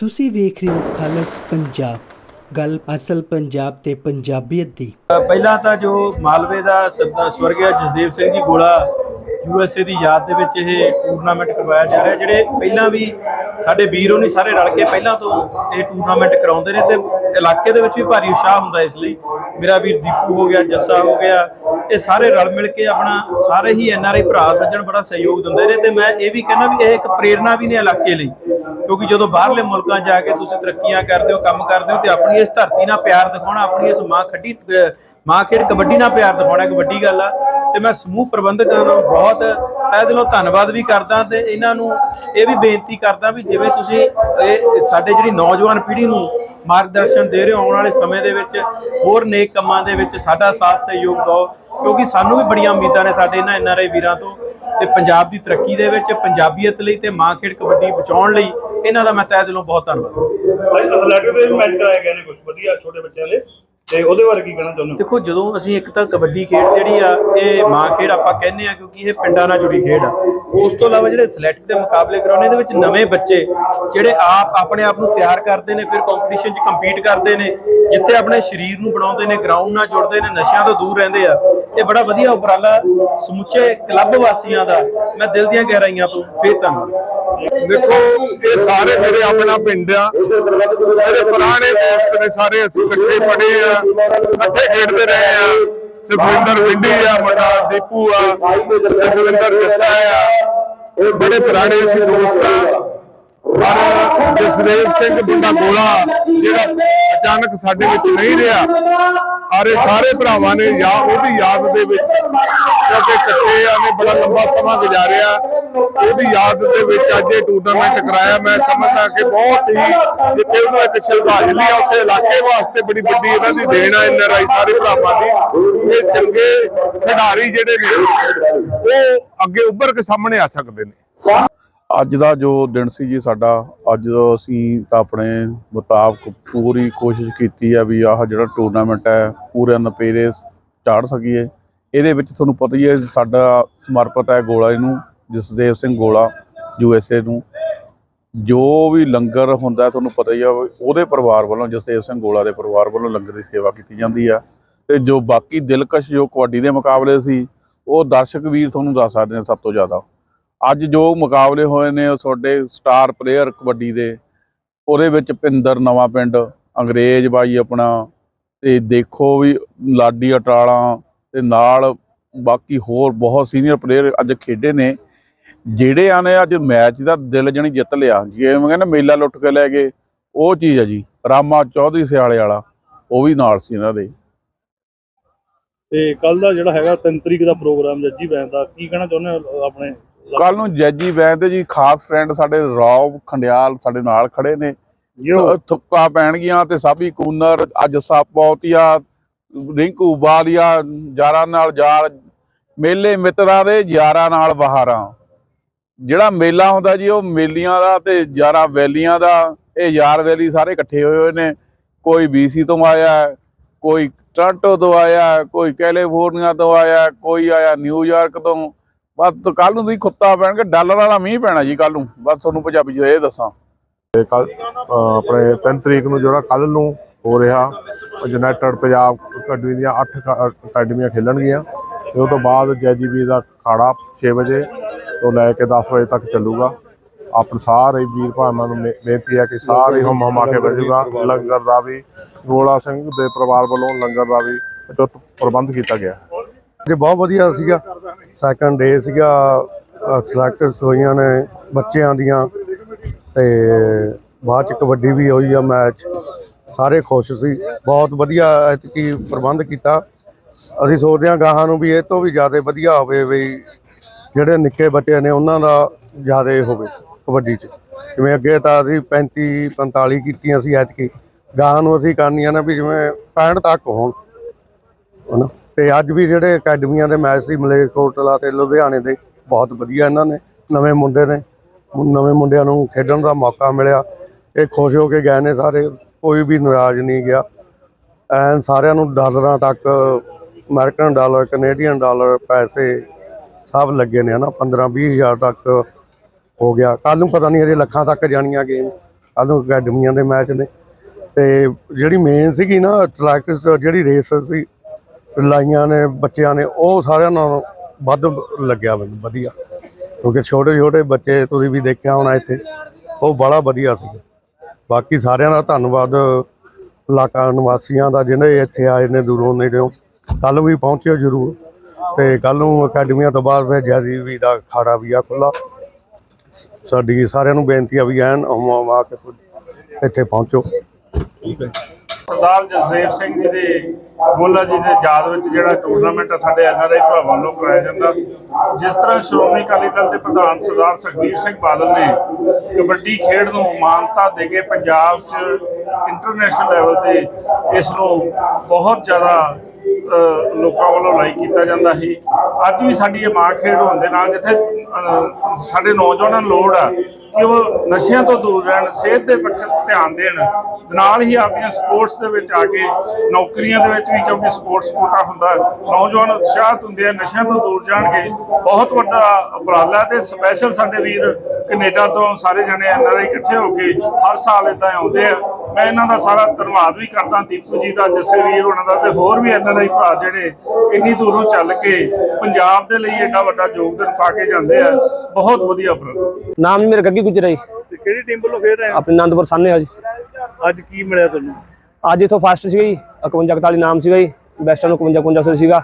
ਤੁਸੀਂ ਵੇਖ ਰਹੇ ਹੋ ਖਾਲਸ ਪੰਜਾਬ। ਗੱਲ ਅਸਲ ਪੰਜਾਬ ਤੇ ਪੰਜਾਬੀਅਤ ਦੀ। ਪਹਿਲਾਂ ਤਾਂ ਜੋ ਮਾਲਵੇ ਦਾ ਸਰਦਾਰ ਸਵਰਗਿਆ ਜਸਦੇਵ ਸਿੰਘ ਜੀ ਗੋਲਾ ਯੂਐਸਏ ਦੀ ਯਾਦ ਦੇ ਵਿੱਚ ਇਹ ਟੂਰਨਾਮੈਂਟ ਕਰਵਾਇਆ ਜਾ ਰਿਹਾ, ਜਿਹੜੇ ਪਹਿਲਾਂ ਵੀ ਸਾਡੇ ਵੀਰ ਹੋਣੀ ਸਾਰੇ ਰਲ ਕੇ ਪਹਿਲਾਂ ਤੋਂ ਇਹ ਟੂਰਨਾਮੈਂਟ ਕਰਾਉਂਦੇ ਨੇ ਤੇ ਇਲਾਕੇ ਦੇ ਵਿੱਚ ਵੀ ਭਾਰੀ ਉਤਸ਼ਾਹ ਹੁੰਦਾ ਇਸ ਲਈ। ਮੇਰਾ ਵੀਰ ਦੀਪੂ ਹੋ ਗਿਆ, ਜੱਸਾ ਹੋ ਗਿਆ, ਇਹ ਸਾਰੇ ਰਲ ਮਿਲ ਕੇ ਆਪਣਾ ਸਾਰੇ ਹੀ ਐਨਆਰਆਈ ਭਰਾ ਸੱਜਣ ਬੜਾ ਸਹਿਯੋਗ ਦਿੰਦੇ ਨੇ ਤੇ ਮੈਂ ਇਹ ਵੀ ਕਹਿੰਦਾ ਵੀ ਇਹ ਇੱਕ ਪ੍ਰੇਰਣਾ ਵੀ ਨੇ ਇਲਾਕੇ ਲਈ। ਕਿਉਂਕਿ ਜਦੋਂ ਬਾਹਰਲੇ ਮੁਲਕਾਂ ਜਾ ਕੇ ਤੁਸੀਂ ਤਰੱਕੀਆਂ ਕਰਦੇ ਹੋ, ਕੰਮ ਕਰਦੇ ਹੋ ਤੇ ਆਪਣੀ ਇਸ ਧਰਤੀ ਨਾਲ ਪਿਆਰ ਦਿਖਾਉਣਾ, ਆਪਣੀ ਇਸ ਮਾਂ ਖੱਡੀ ਮਾਂ ਖੇਡ ਕਬੱਡੀ ਨਾਲ ਪਿਆਰ ਦਿਖਾਉਣਾ ਇੱਕ ਵੱਡੀ ਗੱਲ ਆ। ਤੇ ਮੈਂ ਸਮੂਹ ਪ੍ਰਬੰਧਕਾਂ ਨੂੰ ਬਹੁਤ ਤਹਿ ਦਿਲੋਂ ਧੰਨਵਾਦ ਵੀ ਕਰਦਾ ਤੇ ਇਹਨਾਂ ਨੂੰ ਇਹ ਵੀ ਬੇਨਤੀ ਕਰਦਾ ਵੀ ਜਿਵੇਂ ਤੁਸੀਂ ਇਹ ਸਾਡੇ ਜਿਹੜੀ ਨੌਜਵਾਨ ਪੀੜ੍ਹੀ ਨੂੰ ਮਾਰਗਦਰਸ਼ਨ ਦੇ ਰਹੇ ਹੋ ਆਉਣ ਵਾਲੇ ਸਮੇਂ ਦੇ ਵਿੱਚ, ਹੋਰ ਨੇਕ ਕੰਮਾਂ ਦੇ ਵਿੱਚ ਸਾਡਾ ਸਾਥ ਸਹਿਯੋਗ ਦਿਓ, ਕਿਉਂਕਿ ਸਾਨੂੰ ਵੀ ਬੜੀਆਂ ਉਮੀਦਾਂ ਨੇ ਸਾਡੇ ਇਹਨਾਂ ਐਨਆਰਆਈ ਵੀਰਾਂ ਤੋਂ ਤੇ ਪੰਜਾਬ ਦੀ ਤਰੱਕੀ ਦੇ ਵਿੱਚ, ਪੰਜਾਬੀਅਤ ਲਈ ਤੇ ਮਾਂ ਖੇਡ ਕਬੱਡੀ ਬਚਾਉਣ ਲਈ ਇਹਨਾਂ ਦਾ ਮੈਂ ਤਹਿ ਦਿਲੋਂ ਬਹੁਤ ਧੰਨਵਾਦ। ਭਾਈ ਅਥਲੈਟਿਕ ਦੇ ਵੀ ਮੈਚ ਕਰਾਏ ਗਏ ਨੇ ਕੁਝ ਵਧੀਆ, ਛੋਟੇ ਬੱਚਿਆਂ ਦੇ। ਤੇ ਉਹਦੇ ਬਾਰੇ ਕੀ ਕਹਿਣਾ ਚਾਹੁੰਦੇ ਹੋ? ਦੇਖੋ ਜਦੋਂ ਅਸੀਂ ਇੱਕ ਤਾਂ ਕਬੱਡੀ ਖੇਡ ਜਿਹੜੀ ਆ ਇਹ ਮਾਂ ਖੇਡ ਆਪਾਂ ਕਹਿੰਦੇ ਆ ਕਿਉਂਕਿ ਇਹ ਪਿੰਡਾਂ ਨਾਲ ਜੁੜੀ ਖੇਡ ਆ। ਉਸ ਤੋਂ ਇਲਾਵਾ ਜਿਹੜੇ ਐਥਲੈਟਿਕ ਦੇ ਮੁਕਾਬਲੇ ਕਰਾਉਣੇ ਇਹਦੇ ਵਿੱਚ ਨਵੇਂ ਬੱਚੇ ਜਿਹੜੇ ਆਪ ਆਪਣੇ ਆਪ ਨੂੰ ਤਿਆਰ ਕਰਦੇ ਨੇ ਫਿਰ ਕੰਪੀਟੀਸ਼ਨ 'ਚ ਕੰਪੀਟ ਕਰਦੇ ਨੇ ਜਿੱਥੇ ਆਪਣੇ ਸਰੀਰ ਨੂੰ ਬਣਾਉਂਦੇ ਨੇ ਗਰਾਊਂਡ ਨਾਲ ਜੁੜਦੇ ਨੇ ਨਸ਼ਿਆਂ ਤੋਂ ਦੂਰ ਰਹਿੰਦੇ ਆ। ਇਹ ਬੜਾ ਵਧੀਆ ਉਪਰਾਲਾ ਸਮੁੱਚੇ ਕਲੱਬ ਵਾਸੀਆਂ ਦਾ। ਮੈਂ ਦਿਲ ਦੀਆਂ ਗਹਿਰਾਈਆਂ ਤੋਂ ਫੇਰ ਧੰਨਵਾਦ। ਦੇਖੋ ਇਹ ਸਾਰੇ ਮੇਰੇ ਆਪਣਾ ਪਿੰਡ ਆ ਮੇਰੇ ਪੁਰਾਣੇ ਦੋਸਤ ਨੇ ਸਾਰੇ ਅਸੀਂ ਇਕੱਠੇ ਪੜ੍ਹੇ ਆ। ਇਕੱਠੇ ਖੇਡਦੇ ਰਹੇ ਆ। ਸੁਖਵਿੰਦਰ ਵਿੰਡੀ ਆ, ਮੁੰਡਾ ਦੀਪੂ ਆ, ਜਸਵਿੰਦਰ ਜੱਸਾ ਆ। ਇਹ ਬੜੇ ਪੁਰਾਣੇ ਅਸੀਂ ਦੋਸਤ ਆ। ਪਰ ਜਸਦੇਵ ਸਿੰਘ ਮੁੰਡਾ ਗੋਲਾ ਜਿਹੜਾ ਅਚਾਨਕ ਸਾਡੇ ਵਿੱਚ ਨਹੀਂ ਰਿਹਾ। ਆਰੇ ਸਾਰੇ ਭਰਾਵਾਂ ਨੇ ਯਾ ਉਹਦੀ ਯਾਦ ਦੇ ਵਿੱਚ, ਕਿਉਂਕਿ ਇਕੱਠੇ ਨੇ ਬੜਾ ਲੰਬਾ ਸਮਾਂ ਗੁਜ਼ਾਰਿਆ। ਉਹਦੀ ਯਾਦ ਦੇ ਵਿੱਚ ਅੱਜ ਇਹ ਟੂਰਨਾਮੈਂਟ ਕਰਾਇਆ। ਮੈਂ ਸਮਝਦਾ ਕਿ ਬਹੁਤ ਹੀ ਜਿੱਥੇ ਉਹਨੂੰ ਇੱਕ ਸ਼ਰਧਾਂਜਲੀ ਆ, ਉੱਥੇ ਇਲਾਕੇ ਵਾਸਤੇ ਬੜੀ ਵੱਡੀ ਇਹਨਾਂ ਦੀ ਦੇਣ ਆ ਐਨਆਰਆਈ ਸਾਰੇ ਭਰਾਵਾਂ ਦੀ। ਇਹ ਚੰਗੇ ਖਿਡਾਰੀ ਜਿਹੜੇ ਨੇ, ਉਹ ਅੱਗੇ ਉੱਭਰ ਕੇ ਸਾਹਮਣੇ ਆ ਸਕਦੇ ਨੇ। ਅੱਜ ਦਾ ਜੋ ਦਿਨ ਸੀ ਜੀ ਸਾਡਾ, ਅੱਜ ਅਸੀਂ ਤਾਂ ਆਪਣੇ ਮੁਤਾਬਕ ਪੂਰੀ ਕੋਸ਼ਿਸ਼ ਕੀਤੀ ਆ ਵੀ ਆਹ ਜਿਹੜਾ ਟੂਰਨਾਮੈਂਟ ਹੈ, ਪੂਰੇ ਨਪੇਰੇ ਚਾੜ ਸਕੀਏ। ਇਹਦੇ ਵਿੱਚ ਤੁਹਾਨੂੰ ਪਤਾ ਹੀ ਹੈ, ਸਾਡਾ ਸਮਰਪਿਤ ਹੈ ਗੋਲਾ ਨੂੰ ਜਸਦੇਵ ਸਿੰਘ ਗੋਲਾ ਯੂਐਸਏ ਨੂੰ। ਜੋ ਵੀ ਲੰਗਰ ਹੁੰਦਾ ਤੁਹਾਨੂੰ ਪਤਾ ਹੀ ਆ ਉਹਦੇ ਪਰਿਵਾਰ ਵੱਲੋਂ, ਜਸਦੇਵ ਸਿੰਘ ਗੋਲਾ ਦੇ ਪਰਿਵਾਰ ਵੱਲੋਂ ਲੰਗਰ ਦੀ ਸੇਵਾ ਕੀਤੀ ਜਾਂਦੀ ਆ ਤੇ ਜੋ ਬਾਕੀ ਦਿਲਕਸ਼ ਜੋ ਕਬੱਡੀ ਦੇ ਮੁਕਾਬਲੇ ਸੀ, ਉਹ ਦਰਸ਼ਕ ਵੀਰ ਤੁਹਾਨੂੰ ਦੱਸ ਸਕਦੇ ਨੇ ਸਭ ਤੋਂ ਜ਼ਿਆਦਾ। ਅੱਜ ਜੋ ਮੁਕਾਬਲੇ ਹੋਏ ਨੇ ਉਹ ਤੁਹਾਡੇ ਸਟਾਰ ਪਲੇਅਰ ਕਬੱਡੀ ਦੇ, ਉਹਦੇ ਵਿੱਚ ਪਿੰਦਰ ਨਵਾਂ ਪਿੰਡ, ਅੰਗਰੇਜ਼ ਬਾਈ ਆਪਣਾ, ਤੇ ਦੇਖੋ ਵੀ ਲਾਡੀ ਅਟਾਲਾਂ ਤੇ ਨਾਲ ਬਾਕੀ ਹੋਰ ਬਹੁਤ ਸੀਨੀਅਰ ਪਲੇਅਰ ਅੱਜ ਖੇਡੇ ਨੇ, ਜਿਹੜੇ ਆ ਨੇ ਅੱਜ ਮੈਚ ਦਾ ਦਿਲ ਜਣੀ ਜਿੱਤ ਲਿਆ। ਜਿਵੇਂ ਕਹਿੰਦੇ ਮੇਲਾ ਲੁੱਟ ਕੇ ਲੈ ਗਏ, ਉਹ ਚੀਜ਼ ਆ ਜੀ, ਰਾਮਾ ਚੌਧਰੀ ਸਿਆਲੇ ਵਾਲਾ, ਉਹ ਵੀ ਨਾਲ ਸੀ ਇਹਨਾਂ ਦੇ। ਤੇ ਕੱਲ ਦਾ ਜਿਹੜਾ ਹੈਗਾ 3 ਤਰੀਕ ਦਾ ਪ੍ਰੋਗਰਾਮ, ਜੱਜੀ ਬੈਂਦ ਦਾ, ਕੀ ਕਹਿਣਾ ਚਾਹੁੰਦੇ ਹੋ ਆਪਣੇ? ਕੱਲ ਨੂੰ ਜੱਜੀ ਬੈਂਦ ਦੇ ਜੀ ਖਾਸ ਫਰੈਂਡ ਸਾਡੇ ਰੌਬ ਖੰਡਿਆਲ ਸਾਡੇ ਨਾਲ ਖੜੇ ਨੇ। ਥੁੱਕਾ ਪੈਣਗੀਆਂ ਤੇ ਸਾਬੀ ਕੂਨਰ ਅੱਜ ਸਾਪੌਤੀਆ ਰਿੰਕੂ ਬਾਲੀਆ ਯਾਰਾਂ ਨਾਲ ਯਾਰ ਮੇਲੇ ਮਿੱਤਰਾਂ ਦੇ ਯਾਰਾਂ ਨਾਲ ਬਹਾਰਾਂ ਜਿਹੜਾ ਮੇਲਾ ਹੁੰਦਾ ਜੀ ਉਹ ਮੇਲੀਆਂ ਦਾ ਤੇ ਯਾਰਾਂ ਵੈਲੀਆਂ ਦਾ ਇਹ ਯਾਰ ਵੈਲੀ ਸਾਰੇ ਇਕੱਠੇ ਹੋਏ ਹੋਏ ਨੇ। ਕੋਈ ਬੀਸੀ ਤੋਂ ਆਇਆ ਕੋਈ ਟੋਰਾਂਟੋ ਤੋਂ ਆਇਆ ਕੋਈ ਕੈਲੀਫੋਰਨੀਆ ਤੋਂ ਆਇਆ ਕੋਈ ਆਇਆ ਨਿਊਯਾਰਕ ਤੋਂ। ਬਸ ਕੱਲ ਨੂੰ ਤੁਸੀਂ ਖੁੱਤਾ ਪੈਣਗੇ, ਡਾਲਰਾਂ ਦਾ ਮੀਂਹ ਪੈਣਾ ਜੀ ਕੱਲ ਨੂੰ। ਬਸ ਤੁਹਾਨੂੰ ਪੰਜਾਬੀ ਚ ਇਹ ਦੱਸਾਂ। ਕੱਲ ਆਪਣੇ 3 ਤਰੀਕ ਨੂੰ ਜਿਹੜਾ ਕੱਲ ਨੂੰ ਹੋ ਰਿਹਾ ਯੂਨਾਈਟਿਡ ਪੰਜਾਬ ਅਕੈਡਮੀ ਦੀਆਂ 8 ਅਕੈਡਮੀਆਂ ਖੇਲਣਗੀਆਂ। ਤੇ ਉਹ ਤੋਂ ਬਾਅਦ ਜੈਜੀਬੀ ਦਾ ਖਾੜਾ 6 ਵਜੇ ਤੋਂ ਲੈ ਕੇ 10 ਵਜੇ ਤੱਕ ਚੱਲੂਗਾ। ਆਪਣੇ ਸਾਰੇ ਵੀਰ ਭਾਵਾਂ ਨੂੰ ਬੇ- ਬੇਨਤੀ ਹੈ ਕਿ ਸਾਰੇ ਹਮ ਹਮਾ ਕੇ ਬਜੂਗਾ ਲੰਗਰ ਦਾ ਵੀ ਗੋਲਾ ਸਿੰਘ ਦੇ ਪਰਿਵਾਰ ਵੱਲੋਂ ਲੰਗਰ ਦਾ ਵੀ ਪ੍ਰਬੰਧ ਕੀਤਾ ਗਿਆ। ਜੀ ਬਹੁਤ ਵਧੀਆ ਸੀਗਾ। ਸੈਕੰਡ ਡੇ ਸੀਗਾ ਸਿਲੈਕਟਰਸ ਹੋਈਆਂ ਨੇ ਬੱਚਿਆਂ ਦੀਆਂ ਤੇ ਬਾਅਦ ਚ ਕਬੱਡੀ ਵੀ ਹੋਈ ਆ ਮੈਚ ਸਾਰੇ ਖੁਸ਼ ਸੀ। ਬਹੁਤ ਵਧੀਆ ਐਤਕੀ ਪ੍ਰਬੰਧ ਕੀਤਾ। ਅਸੀਂ ਸੋਚਦੇ ਹਾਂ ਗਾਹਾਂ ਨੂੰ ਵੀ ਇਹ ਤੋਂ ਵੀ ਜ਼ਿਆਦਾ ਵਧੀਆ ਹੋਵੇ ਵੀ ਜਿਹੜੇ ਨਿੱਕੇ ਬੱਚੇ ਨੇ ਉਹਨਾਂ ਦਾ ਜ਼ਿਆਦਾ ਹੋਵੇ ਕਬੱਡੀ 'ਚ। ਜਿਵੇਂ ਅੱਗੇ ਤਾਂ ਅਸੀਂ 35 45 ਕੀਤੀਆਂ ਸੀ ਐਤਕੀ। ਗਾਹਾਂ ਨੂੰ ਅਸੀਂ ਕਰਨੀਆਂ ਨੇ ਵੀ ਜਿਵੇਂ 65 ਤੱਕ ਹੋਣ। ਹਨਾ? ਤੇ ਅੱਜ ਵੀ ਜਿਹੜੇ ਅਕੈਡਮੀਆਂ ਦੇ ਮੈਚ ਸੀ ਮਲੇਰਕੋਟਲਾ ਤੇ ਲੁਧਿਆਣੇ ਦੇ, ਬਹੁਤ ਵਧੀਆ ਇਹਨਾਂ ਨੇ, ਨਵੇਂ ਮੁੰਡੇ ਨੇ। ਨਵੇਂ ਮੁੰਡਿਆਂ ਨੂੰ ਖੇਡਣ ਦਾ ਮੌਕਾ ਮਿਲਿਆ। ਇਹ ਖੁਸ਼ ਹੋ ਕੇ ਗਏ ਨੇ ਸਾਰੇ, ਕੋਈ ਵੀ ਨਾਰਾਜ਼ ਨਹੀਂ ਗਿਆ। ਐਨ ਸਾਰਿਆਂ ਨੂੰ ਡਾਲਰਾਂ ਤੱਕ, ਅਮਰੀਕਨ ਡਾਲਰ, ਕੈਨੇਡੀਅਨ ਡਾਲਰ, ਪੈਸੇ ਸਭ ਲੱਗੇ ਨੇ ਹਨਾ 15 20 ਹਜ਼ਾਰ ਤੱਕ ਹੋ ਗਿਆ। ਕੱਲ ਨੂੰ ਪਤਾ ਨਹੀਂ ਹਜੇ ਲੱਖਾਂ ਤੱਕ ਜਾਣੀਆਂ ਗੇਮ, ਕੱਲ੍ਹ ਨੂੰ ਅਕੈਡਮੀਆਂ ਦੇ ਮੈਚ ਨੇ। ਤੇ ਜਿਹੜੀ ਮੇਨ ਸੀਗੀ ਨਾ ਅਟਲੈਟਿਕਸ ਜਿਹੜੀ ਰੇਸ ਸੀ ਲਾਈਆਂ ਨੇ, ਬੱਚਿਆਂ ਨੇ, ਉਹ ਸਾਰਿਆਂ ਨਾਲੋਂ ਵੱਧ ਲੱਗਿਆ ਮੈਨੂੰ, ਵਧੀਆ। ਕਿਉਂਕਿ ਛੋਟੇ ਛੋਟੇ ਬੱਚੇ ਤੁਸੀਂ ਵੀ ਦੇਖਿਆ ਹੋਣਾ ਇੱਥੇ, ਉਹ ਬੜਾ ਵਧੀਆ ਸੀ। ਬਾਕੀ ਸਾਰਿਆਂ ਦਾ ਧੰਨਵਾਦ, ਇਲਾਕਾ ਨਿਵਾਸੀਆਂ ਦਾ, ਜਿਹਨੇ ਇੱਥੇ ਆਏ ਨੇ ਦੂਰੋਂ ਨੇੜਿਓਂ। ਕੱਲ ਵੀ ਪਹੁੰਚਿਓ ਜ਼ਰੂਰ। ਤੇ ਕੱਲ ਨੂੰ ਅਕੈਡਮੀਆਂ ਤੋਂ ਬਾਅਦ ਫਿਰ ਜੈਜ਼ੀ ਦਾ ਖਾੜਾ ਵੀ ਆ ਖੁੱਲਾ ਸਾਡੀ ਸਾਰਿਆਂ ਨੂੰ ਬੇਨਤੀ ਆ ਵੀ ਐਨ ਹਮ ਆ ਕੇ ਇੱਥੇ ਪਹੁੰਚੋ। ਸਰਦਾਰ ਜਸਦੇਵ ਸਿੰਘ ਜੀ ਦੇ ਗੋਲਾ ਜੀ ਦੇ ਯਾਦ ਵਿੱਚ ਜਿਹੜਾ ਟੂਰਨਾਮੈਂਟ ਆ, ਸਾਡੇ ਐਨਆਰਆਈ ਭਰਾਵਾਂ ਵੱਲੋਂ ਕਰਾਇਆ ਜਾਂਦਾ। ਜਿਸ ਤਰ੍ਹਾਂ ਸ਼੍ਰੋਮਣੀ ਅਕਾਲੀ ਦਲ ਦੇ ਪ੍ਰਧਾਨ ਸਰਦਾਰ ਸੁਖਬੀਰ ਸਿੰਘ ਬਾਦਲ ਨੇ ਕਬੱਡੀ ਖੇਡ ਨੂੰ ਮਾਨਤਾ ਦੇ ਕੇ ਪੰਜਾਬ 'ਚ ਇੰਟਰਨੈਸ਼ਨਲ ਲੈਵਲ ਤੇ ਇਸ ਨੂੰ ਬਹੁਤ ਜ਼ਿਆਦਾ ਲੋਕਾਂ ਵੱਲੋਂ ਲਾਈਕ ਕੀਤਾ ਜਾਂਦਾ ਸੀ। ਅੱਜ ਵੀ ਸਾਡੀ ਇਹ ਮਾਂ ਖੇਡ ਹੋਣ ਦੇ ਨਾਲ ਜਿੱਥੇ ਸਾਡੇ ਨੌਜਵਾਨਾਂ ਨੂੰ ਲੋੜ ਆ ਕਿ ਉਹ ਨਸ਼ਿਆਂ ਤੋਂ ਦੂਰ ਰਹਿਣ, ਸਿਹਤ ਦੇ ਪੱਖ ਧਿਆਨ ਦੇਣ। ਨਾਲ ਹੀ ਆਪਣੀਆਂ ਸਪੋਰਟਸ ਦੇ ਵਿੱਚ ਆ ਕੇ ਨੌਕਰੀਆਂ ਦੇ ਵਿੱਚ ਵੀ ਕਿਉਂਕਿ ਸਪੋਰਟਸ ਕੋਟਾ ਹੁੰਦਾ, ਨੌਜਵਾਨ ਉਤਸ਼ਾਹਤ ਹੁੰਦੇ ਆ, ਨਸ਼ਿਆਂ ਤੋਂ ਦੂਰ ਜਾਣਗੇ। ਬਹੁਤ ਵੱਡਾ ਉਪਰਾਲਾ ਤੇ ਸਪੈਸ਼ਲ ਸਾਡੇ ਵੀਰ ਕੈਨੇਡਾ ਤੋਂ ਸਾਰੇ ਜਣੇ ਐਨਆਰਆਈ ਇਕੱਠੇ ਹੋ ਕੇ ਹਰ ਸਾਲ ਇਦਾਂ ਆਉਂਦੇ ਆ। ਮੈਂ ਇਹਨਾਂ ਦਾ ਸਾਰਾ ਧੰਨਵਾਦ ਵੀ ਕਰਦਾ ਦੀਪੂ ਜੀ ਦਾ ਜੱਸੇ ਵੀਰ ਉਹਨਾਂ ਦਾ ਤੇ ਹੋਰ ਵੀ ਐਨਆਰਆਈ ਭਰਾ ਜਿਹੜੇ ਇੰਨੀ ਦੂਰੋਂ ਚੱਲ ਕੇ ਪੰਜਾਬ ਦੇ ਲਈ ਐਡਾ ਵੱਡਾ ਯੋਗਦਾਨ ਪਾ ਕੇ ਜਾਂਦੇ ਆ। ਬਹੁਤ ਵਧੀਆ ਉਪਰਾਲਾ। ਨਾਮ ਜੀ ਮੇਰਾ ਗੱਗੀ ਗੁਜਰਾ ਜੀ ਤੇ ਕਿਹੜੀ ਟੀਮ ਵੱਲੋਂ ਖੇਡ ਰਹੇ ਆਪਣੇ ਆਨੰਦਪੁਰ ਸਾਹਨੇ ਆ ਜੀ। ਅੱਜ ਕੀ ਮਿਲਿਆ ਤੁਹਾਨੂੰ? ਅੱਜ ਇਥੋਂ ਫਸਟ ਸੀਗਾ ਜੀ 51 41 ਨਾਮ ਸੀਗਾ ਜੀ ਵੈਸਟਰਨ ਨੂੰ 51 51 ਸੀਗਾ।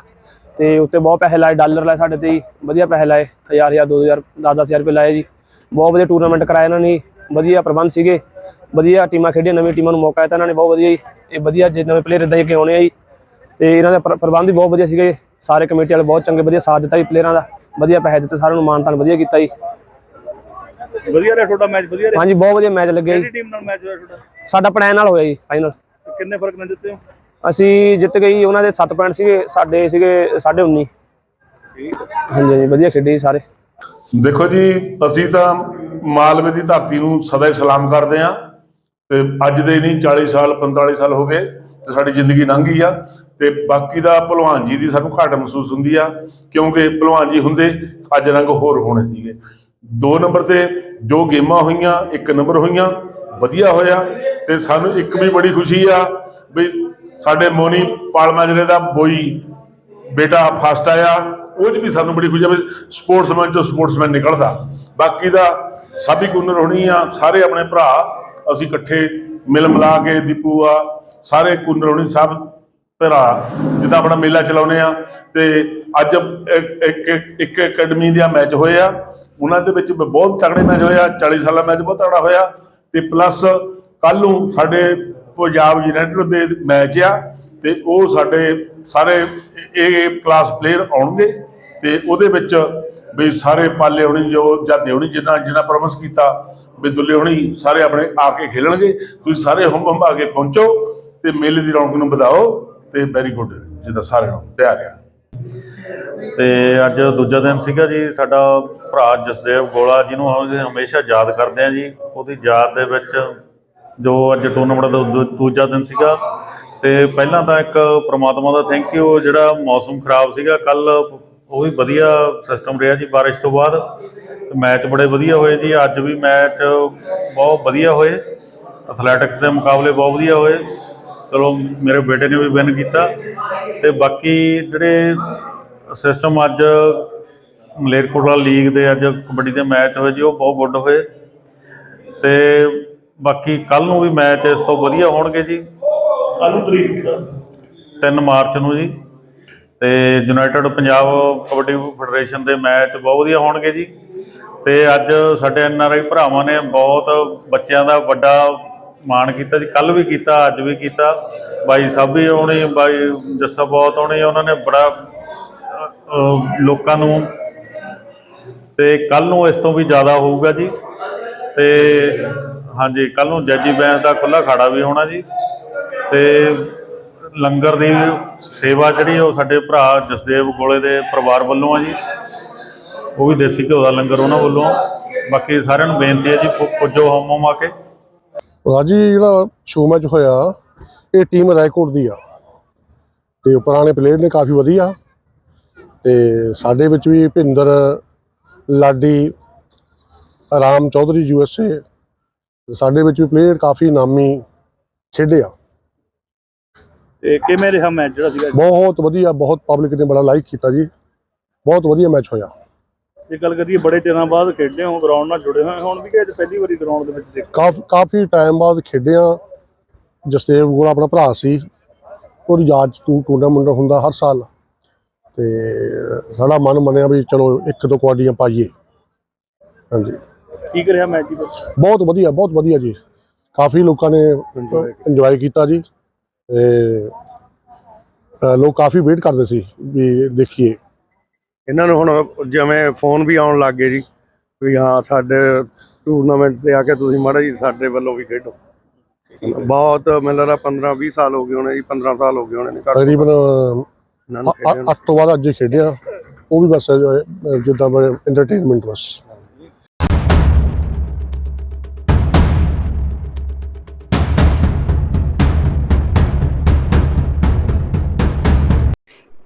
ਤੇ ਉੱਤੇ ਬਹੁਤ ਪੈਸੇ ਲਾਏ ਡਾਲਰ ਲਾਏ ਸਾਡੇ ਤੇ ਜੀ ਵਧੀਆ ਪੈਸੇ ਲਾਏ 1000 1000 2000 10 10000 ਰੁਪਏ ਲਾਏ ਜੀ। ਬਹੁਤ ਵਧੀਆ ਟੂਰਨਾਮੈਂਟ ਕਰਾਇਆ ਇਹਨਾਂ ਨੇ। ਵਧੀਆ ਪ੍ਰਬੰਧ ਸੀਗੇ। ਵਧੀਆ ਟੀਮਾਂ ਖੇਡੀਆਂ ਨਵੀਆਂ ਟੀਮਾਂ ਨੂੰ ਮੌਕਾ ਦਿੱਤਾ ਇਹਨਾਂ ਨੇ ਬਹੁਤ ਵਧੀਆ ਜੀ। ਇਹ ਵਧੀਆ ਜੇ ਨਵੇਂ ਪਲੇਅਰ ਇਦਾਂ ਹੀ ਅੱਗੇ ਆਉਣੇ ਆ ਜੀ। ਤੇ ਇਹਨਾਂ ਦਾ ਪ੍ਰ- ਪ੍ਰਬੰਧ ਵੀ ਬਹੁਤ ਵਧੀਆ ਸੀਗੇ। ਸਾਰੇ ਕਮੇਟੀ ਵਾਲੇ ਬਹੁਤ ਚੰਗੇ ਵਧੀਆ ਸਾਥ ਦਿੱਤਾ ਜੀ ਪਲੇਅਰਾਂ ਦਾ। ਵਧੀਆ ਪੈਸੇ ਦਿੱਤੇ ਸਾਰਿਆਂ ਨੂੰ ਮਾਨਤਾਨ ਵਧੀਆ ਕੀਤਾ ਜੀ। ਵਧੀਆ ਰਿਹਾ ਤੁਹਾਡਾ ਮੈਚ ਵਧੀਆ ਰਿਹਾ? ਹਾਂਜੀ ਬਹੁਤ ਵਧੀਆ ਮੈਚ ਲੱਗਿਆ ਜੀ। ਕਿਹੜੀ ਟੀਮ ਨਾਲ ਮੈਚ ਹੋਇਆ ਤੁਹਾਡਾ? ਸਾਡਾ ਪਲਾਨ ਨਾਲ ਹੋਇਆ ਜੀ ਫਾਈਨਲ ਕਿੰਨੇ ਫ਼ਰਕ ਨਾਲ ਜਿੱਤੇ ਹੋ? ਅਸੀਂ ਜਿੱਤ ਗਏ ਜੀ, ਉਹਨਾਂ ਦੇ 7 ਪੁਆਇੰਟ ਸੀਗੇ ਸਾਡੇ ਸੀਗੇ 19.5 ਹਾਂਜੀ ਹਾਂਜੀ ਵਧੀਆ ਖੇਡੇ ਜੀ ਸਾਰੇ। ਦੇਖੋ ਜੀ ਅਸੀਂ ਤਾਂ ਮਾਲਵੇ ਦੀ ਧਰਤੀ ਨੂੰ ਸਦਾ ਹੀ ਸਲਾਮ ਕਰਦੇ ਆਂ ਤੇ ਅੱਜ ਦੇ ਨਹੀਂ 40 ਸਾਲ 45 ਸਾਲ ਹੋ ਗਏ ਤੇ ਸਾਡੀ ਜ਼ਿੰਦਗੀ ਲੰਘ ਗਈ ਆ ਤੇ ਬਾਕੀ ਦਾ ਭਲਵਾਨ ਜੀ ਦੀ ਸਾਨੂੰ ਘਾਟ ਮਹਿਸੂਸ ਹੁੰਦੀ ਆ, ਕਿਉਂਕਿ ਭਲਵਾਨ ਜੀ ਹੁੰਦੇ ਅੱਜ ਰੰਗ ਹੋਰ ਹੋਣੇ ਸੀਗੇ। ਦੋ ਨੰਬਰ ਤੇ ਜੋ ਗੇਮਾਂ ਹੋਈਆਂ, ਇੱਕ ਨੰਬਰ ਹੋਈਆਂ, ਵਧੀਆ ਹੋਇਆ ਤੇ ਸਾਨੂੰ ਇੱਕ ਵੀ ਬੜੀ ਖੁਸ਼ੀ ਆ ਵੀ ਸਾਡੇ ਮੋਨੀ ਪਾਲਮਾਜਰੇ ਦਾ ਬੋਈ ਬੇਟਾ ਫਸਟ ਆਇਆ, ਉਹ 'ਚ ਵੀ ਸਾਨੂੰ ਬੜੀ ਖੁਸ਼ੀ ਆ ਵੀ ਸਪੋਰਟਸਮੈਨ ਚੋਂ ਸਪੋਰਟਸਮੈਨ ਨਿਕਲਦਾ। ਬਾਕੀ ਦਾ ਸਾਬੀ ਕੁੰਨਰ ਹੋਣੀ ਆ, ਸਾਰੇ ਆਪਣੇ ਭਰਾ ਅਸੀਂ ਇਕੱਠੇ ਮਿਲ ਮਿਲਾ ਕੇ ਦੀਪੂ ਆ, ਸਾਰੇ ਕੁੰਨਰ ਹੋਣੀ ਸਭ ਭਰਾ, ਜਿੱਦਾਂ ਆਪਣਾ ਮੇਲਾ ਚਲਾਉਨੇ ਆ, ਤੇ ਅੱਜ ਇੱਕ ਇੱਕ ਅਕੈਡਮੀ ਦੇ ਮੈਚ ਹੋਏ ਆ। ਉਹਨਾਂ ਦੇ ਵਿੱਚ ਬਹੁਤ ਤਗੜੇ ਮੈਚ ਹੋਏ ਹੋਇਆ 40 ਸਾਲਾ ਮੈਚ ਬਹੁਤ ਤਗੜਾ ਹੋਇਆ, ਤੇ ਪਲੱਸ ਕੱਲ ਨੂੰ ਸਾਡੇ ਪੰਜਾਬ ਯੂਨਾਈਟਿਡ ਦੇ ਮੈਚ ਆ, ਤੇ ਉਹ ਸਾਡੇ ਸਾਰੇ ਇਹ ਕਲਾਸ ਪਲੇਅਰ ਆਉਣਗੇ, ਤੇ ਉਹਦੇ ਵਿੱਚ ਵੀ ਸਾਰੇ ਪਾਲੇ ਹੋਣੀ ਜੋ ਜਾਦੇ ਹੋਣੀ ਜਿੰਨਾ ਜਿੰਨਾ ਪ੍ਰੋਮਿਸ ਕੀਤਾ ਵੀ ਦੁੱਲੇ ਹੋਣੀ ਸਾਰੇ ਆਪਣੇ ਆ ਕੇ ਖੇਲਣਗੇ। ਤੁਸੀਂ ਸਾਰੇ ਹੰਬ ਹੰਬਾ ਕੇ ਪਹੁੰਚੋ ਤੇ ਮੇਲੇ ਦੀ ਰੌਣਕ ਨੂੰ ਵਧਾਓ ਤੇ ਵੈਰੀ ਗੁੱਡ ਜਿੱਦਾਂ ਸਾਰਿਆਂ ਨੂੰ ਤਿਆਰ ਆ। ਤੇ ਅੱਜ ਦੂਜਾ ਦਿਨ ਸੀਗਾ ਜੀ, ਸਾਡਾ ਭਰਾ ਜਸਦੇਵ ਗੋਲਾ ਜਿਹਨੂੰ ਹਮੇਸ਼ਾ ਯਾਦ ਕਰਦੇ ਆ ਜੀ, ਉਹਦੀ ਯਾਦ ਦੇ ਵਿੱਚ ਜੋ ਅੱਜ ਟੂਰਨਾਮੈਂਟ ਦਾ ਦੂਜਾ ਦਿਨ ਸੀਗਾ ਤੇ ਪਹਿਲਾਂ ਤਾਂ ਇੱਕ ਪ੍ਰਮਾਤਮਾ ਦਾ ਥੈਂਕ ਯੂ ਜਿਹੜਾ ਮੌਸਮ ਖਰਾਬ ਸੀਗਾ ਕੱਲ ਉਹ ਵੀ ਵਧੀਆ ਸਿਸਟਮ ਰਿਹਾ ਜੀ, ਬਾਰਿਸ਼ ਤੋਂ ਬਾਅਦ। ਮੈਚ ਬੜੇ ਵਧੀਆ ਹੋਏ ਜੀ ਅੱਜ ਵੀ ਮੈਚ ਬਹੁਤ ਵਧੀਆ ਹੋਏ। ਐਥਲੈਟਿਕਸ ਦੇ ਮੁਕਾਬਲੇ ਬਹੁਤ ਵਧੀਆ ਹੋਏ। ਚਲੋ ਮੇਰੇ ਬੇਟੇ ਨੇ ਵੀ ਵਿਨ ਕੀਤਾ। ਤੇ ਬਾਕੀ ਜਿਹੜੇ ਸਿਸਟਮ ਅੱਜ ਮਲੇਰਕੋਟਲਾ ਲੀਗ ਦੇ ਅੱਜ ਕਬੱਡੀ ਦੇ ਮੈਚ ਹੋਏ ਜੀ ਉਹ ਬਹੁਤ ਗੁੱਡ ਹੋਏ। ਤੇ ਬਾਕੀ ਕੱਲ ਨੂੰ ਵੀ ਮੈਚ ਇਸ ਤੋਂ ਵਧੀਆ ਹੋਣਗੇ ਜੀ। ਕੱਲ ਨੂੰ ਤਰੀਕ। 3 ਮਾਰਚ ਨੂੰ ਜੀ। ਤੇ ਯੂਨਾਈਟਿਡ ਪੰਜਾਬ ਕਬੱਡੀ ਫੈਡਰੇਸ਼ਨ ਦੇ ਮੈਚ ਬਹੁਤ ਵਧੀਆ ਹੋਣਗੇ ਜੀ। ਤੇ ਅੱਜ ਸਾਡੇ ਐਨਆਰਆਈ ਭਰਾਵਾਂ ਨੇ ਬਹੁਤ ਬੱਚਿਆਂ ਦਾ ਵੱਡਾ ਮਾਣ ਕੀਤਾ ਜੀ। ਕੱਲ ਵੀ ਕੀਤਾ, ਅੱਜ ਵੀ ਕੀਤਾ। ਬਾਈ ਸਾਬੀ ਆਉਣੇ, ਬਾਈ ਜੱਸਾ ਬਹੁਤ ਆਉਣੇ, ਉਹਨਾਂ ਨੇ ਬੜਾ ਲੋਕਾਂ ਨੂੰ ਤੇ ਕੱਲ ਨੂੰ ਇਸ ਤੋਂ ਵੀ ਜ਼ਿਆਦਾ ਹੋਊਗਾ ਜੀ। ਤੇ ਹਾਂਜੀ ਕੱਲ ਨੂੰ ਜੱਜੀ ਬੈਂਸ ਦਾ ਖੁੱਲਾ ਖਾੜਾ ਵੀ ਹੋਣਾ ਜੀ। ਤੇ ਲੰਗਰ ਦੀ ਸੇਵਾ ਜਿਹੜੀ ਉਹ ਸਾਡੇ ਭਰਾ ਜਸਦੇਵ ਗੋਲੇ ਦੇ ਪਰਿਵਾਰ ਵੱਲੋਂ ਆ ਜੀ। ਉਹ ਵੀ ਦੇਸੀ ਘਿਓ ਦਾ ਲੰਗਰ ਉਹਨਾਂ ਵੱਲੋਂ। ਬਾਕੀ ਸਾਰਿਆਂ ਨੂੰ ਬੇਨਤੀ ਹੈ ਜੀ ਪੁ- ਪੁੱਜੋ ਹਮ ਹਮ ਆ ਕੇ। ਰਾਜੀ ਜਿਹੜਾ ਸ਼ੋ ਮੈਚ ਹੋਇਆ ਇਹ ਟੀਮ ਰਾਏਕੋਟ ਦੀ ਆ। ਤੇ ਉਹ ਪੁਰਾਣੇ ਪਲੇਅਰ ਨੇ ਕਾਫੀ ਵਧੀਆ। ਤੇ ਸਾਡੇ ਵਿੱਚ ਵੀ ਭਿੰਦਰ ਲਾਡੀ ਰਾਮ ਚੌਧਰੀ ਯੂਐਸਏ ਤੇ ਸਾਡੇ ਵਿੱਚ ਵੀ ਪਲੇਅਰ ਕਾਫੀ ਨਾਮੀ ਖੇਡੇ ਆ। ਤੇ ਕਿਵੇਂ ਰਿਹਾ ਮੈਚ ਜਿਹੜਾ ਸੀਗਾ? ਬਹੁਤ ਵਧੀਆ ਬਹੁਤ ਪਬਲਿਕ ਨੇ ਬੜਾ ਲਾਈਕ ਕੀਤਾ ਜੀ। ਬਹੁਤ ਵਧੀਆ ਮੈਚ ਹੋਇਆ। ਜੇ ਗੱਲ ਕਰੀਏ ਬੜੇ ਦਿਨਾਂ ਬਾਅਦ ਖੇਡੇ ਹੋ ਗਰਾਊਂਡ ਨਾਲ ਜੁੜੇ ਹੋਏ ਹੁਣ ਵੀ ਕਿ ਅੱਜ ਪਹਿਲੀ ਵਾਰੀ ਗਰਾਊਂਡ ਦੇ ਵਿੱਚ ਦੇਖ ਕਾਫੀ ਕਾਫੀ ਟਾਈਮ ਬਾਅਦ ਖੇਡਿਆ। ਜਸਦੇਵ ਗੋਲਾ ਆਪਣਾ ਭਰਾ ਸੀ। ਉਹਦੀ ਯਾਦ ਟੂ ਟੂਰਨਾਮੈਂਟ ਹੁੰਦਾ ਹਰ ਸਾਲ। ਤੇ ਸਾਡਾ ਮਨ ਮੰਨਿਆ ਵੀ ਚਲੋ ਇੱਕ ਦੋ ਕੁਆਡੀਆਂ ਪਾਈਏ। ਹਾਂਜੀ। ਠੀਕ ਰਿਹਾ ਮੈਚ ਜੀ? ਬਹੁਤ ਵਧੀਆ ਬਹੁਤ ਵਧੀਆ ਜੀ। ਕਾਫੀ ਲੋਕਾਂ ਨੇ ਇੰਜੋਏ ਕੀਤਾ। ਜੀ। ਤੇ ਅ, ਲੋਕ ਕਾਫੀ ਵੇਟ ਕਰਦੇ ਸੀ ਵੀ ਦੇਖੀਏ। ਇਹਨਾਂ ਨੂੰ ਹੁਣ ਜਿਵੇਂ ਫੋਨ ਵੀ ਆਉਣ ਲੱਗ ਗਏ ਜੀ ਵੀ ਹਾਂ ਸਾਡੇ ਟੂਰਨਾਮੈਂਟ ਤੇ ਆ ਕੇ ਤੁਸੀਂ ਮਾੜਾ ਜੀ ਸਾਡੇ ਵੱਲੋਂ ਵੀ ਖੇਡੋ। ਬਹੁਤ ਮੈਨੂੰ ਲੱਗਦਾ 15 20 ਸਾਲ ਹੋ ਗਏ ਹੋਣੇ ਜੀ 15 ਸਾਲ ਹੋ ਗਏ ਹੋਣੇ ਨੇ ਘੱਟ ਤੋਂ ਘੱਟ। ਤਕਰੀਬਨ ਇਹਨਾਂ ਨੂੰ ਖੇਡਿਆਂ ਨੂੰ। ਅੱਠ ਤੋਂ ਬਾਅਦ ਅੱਜ ਹੀ ਖੇਡਿਆ ਉਹ ਵੀ ਬਸ ਜਿੱਦਾਂ ਐਂਟਰਟੇਨਮੈਂਟ ਬਸ।